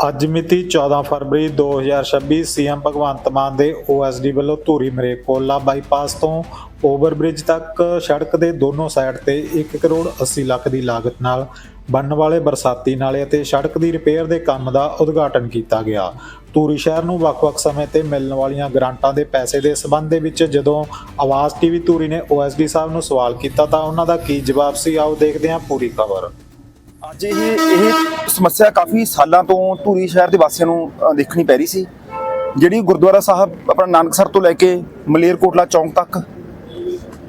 ਅੱਜ ਮਿਤੀ 14 ਫਰਵਰੀ 2026 ਸੀਐਮ ਭਗਵੰਤ ਮਾਨ ਦੇ ਓਐਸਡੀ ਵੱਲੋਂ ਧੂਰੀ ਮਰੇਕੋਲਾ ਬਾਈਪਾਸ ਤੋਂ ਓਵਰਬ੍ਰਿਜ ਤੱਕ ਸੜਕ ਦੇ ਦੋਨੋਂ ਸਾਈਡ ਤੇ 1 ਕਰੋੜ 80 ਲੱਖ ਦੀ ਲਾਗਤ ਨਾਲ ਬਣਨ ਵਾਲੇ ਬਰਸਾਤੀ ਨਾਲੇ ਅਤੇ ਸੜਕ ਦੀ ਰਿਪੇਅਰ ਦੇ ਕੰਮ ਦਾ ਉਦਘਾਟਨ ਕੀਤਾ ਗਿਆ। ਧੂਰੀ ਸ਼ਹਿਰ ਨੂੰ ਵੱਖ-ਵੱਖ ਸਮੇਂ ਤੇ ਮਿਲਣ ਵਾਲੀਆਂ ਗ੍ਰਾਂਟਾਂ ਦੇ ਪੈਸੇ ਦੇ ਸਬੰਧ ਦੇ ਵਿੱਚ ਜਦੋਂ ਆਵਾਜ਼ ਟੀਵੀ ਧੂਰੀ ਨੇ ਓਐਸਡੀ ਸਾਹਿਬ ਨੂੰ ਸਵਾਲ ਕੀਤਾ ਤਾਂ ਉਹਨਾਂ ਦਾ ਕੀ ਜਵਾਬ ਸੀ? ਆਓ ਦੇਖਦੇ ਹਾਂ ਪੂਰੀ ਖਬਰ। ਅੱਜ ਇਹ ਇਹ ਸਮੱਸਿਆ ਕਾਫੀ ਸਾਲਾਂ ਤੋਂ ਧੂਰੀ ਸ਼ਹਿਰ ਦੇ ਵਾਸੀਆਂ ਨੂੰ ਅ, ਦੇਖਣੀ ਪੈ ਰਹੀ ਸੀ। ਜਿਹੜੀ ਗੁਰਦੁਆਰਾ ਸਾਹਿਬ ਆਪਣਾ ਨਾਨਕਸਰ ਤੋਂ ਲੈ ਕੇ ਮਲੇਰਕੋਟਲਾ ਚੌਂਕ ਤੱਕ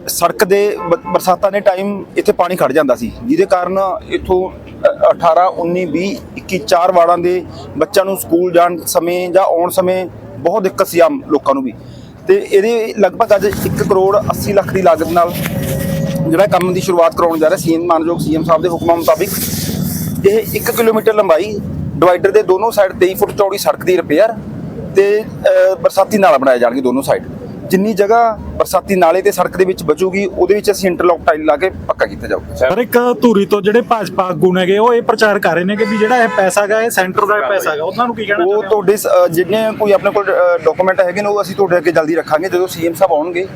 ਸੜਕ ਦੇ ਬ- ਬਰਸਾਤਾਂ ਦੇ ਟਾਈਮ ਇੱਥੇ ਪਾਣੀ ਖੜ ਜਾਂਦਾ ਸੀ। ਜਿਹਦੇ ਕਾਰਨ ਇੱਥੋਂ ਅ, 18 19 20 21 ਚਾਰ ਵਾਰਡਾਂ ਦੇ ਬੱਚਿਆਂ ਨੂੰ ਸਕੂਲ ਜਾਣ ਸਮੇਂ ਜਾਂ ਆਉਣ ਸਮੇਂ ਬਹੁਤ ਦਿੱਕਤ ਸੀ ਆਮ ਲੋਕਾਂ ਨੂੰ ਵੀ। ਤੇ ਇਹਦੇ ਲਗਭਗ ਅੱਜ 1 ਕਰੋੜ 80 ਲੱਖ ਦੀ ਲਾਗਤ ਨਾਲ ਜਿਹੜਾ ਕੰਮ ਦੀ ਸ਼ੁਰੂਆਤ ਕਰਾਉਣ ਜਾ ਰਿਹਾ ਸੀਐਮ ਮਾਨਯੋਗ ਸੀਐਮ ਸਾਹਿਬ ਦੇ ਹੁਕਮਾਂ ਮੁਤਾਬਿਕ ਇਹ 1 ਕਿਲੋਮੀਟਰ ਲੰਬਾਈ ਡਿਵਾਈਡਰ ਦੇ ਦੋਨੋਂ ਸਾਈਡ 23 ਫੁੱਟ ਚੌੜੀ ਸੜਕ ਦੀ ਰਿਪੇਅਰ ਤੇ ਬਰਸਾਤੀ ਨਾਲਾ ਬਣਾਇਆ ਜਾਣਗੇ ਦੋਨੋਂ ਸਾਈਡ ਜਿੰਨੀ ਜਗ੍ਹਾ ਬਰਸਾਤੀ ਨਾਲੇ ਤੇ ਸੜਕ ਦੇ ਵਿੱਚ ਬਚੂਗੀ ਉਹਦੇ ਵਿੱਚ ਅਸੀਂ ਇੰਟਰਲੌਕ ਟਾਈਲ ਲਾ ਕੇ ਪੱਕਾ ਕੀਤਾ ਜਾਊਗਾ। ਸਰ ਇੱਕ ਧੂਰੀ ਤੋਂ ਜਿਹੜੇ ਭਾਜਪਾ ਆਗੂ ਨੇਗੇ ਉਹ ਇਹ ਪ੍ਰਚਾਰ ਕਰ ਰਹੇ ਨੇ ਕਿ ਵੀ ਜਿਹੜਾ ਇਹ ਪੈਸਾ ਗਾ ਇਹ ਸੈਂਟਰ ਦਾ ਪੈਸਾ ਗਾ ਉਹਨਾਂ ਨੂੰ ਕੀ ਕਹਿਣਾ ਉਹ? ਤੁਹਾਡੇ ਜਿੰਨੇ ਕੋਈ ਆਪਣੇ ਕੋਲ ਡਾਕੂਮੈਂਟ ਹੈਗੇ ਨੇ ਉਹ ਅਸੀਂ ਤੁਹਾਡੇ ਅੱਗੇ ਜਲਦੀ ਰੱਖਾਂਗੇ। ਜਦੋਂ ਸੀਐਮ ਸਾਹਿਬ ਆਉਣਗੇ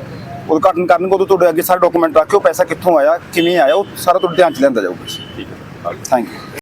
ਉਦਘਾਟਨ ਕਰਨਗੇ ਉਦੋਂ ਤੁਹਾਡੇ ਅੱਗੇ ਸਾਰੇ ਡਾਕੂਮੈਂਟ ਰੱਖਿਓ ਪੈਸਾ ਕਿੱਥੋਂ ਆਇਆ ਕਿਵੇਂ ਆਇਆ ਉਹ ਸਾਰਾ ਤੁਹਾਡੇ ਧਿਆਨ ਚ ਲਿਆਂਦਾ ਜਾਊਗਾ। ਠੀਕ ਹੈ। Thank you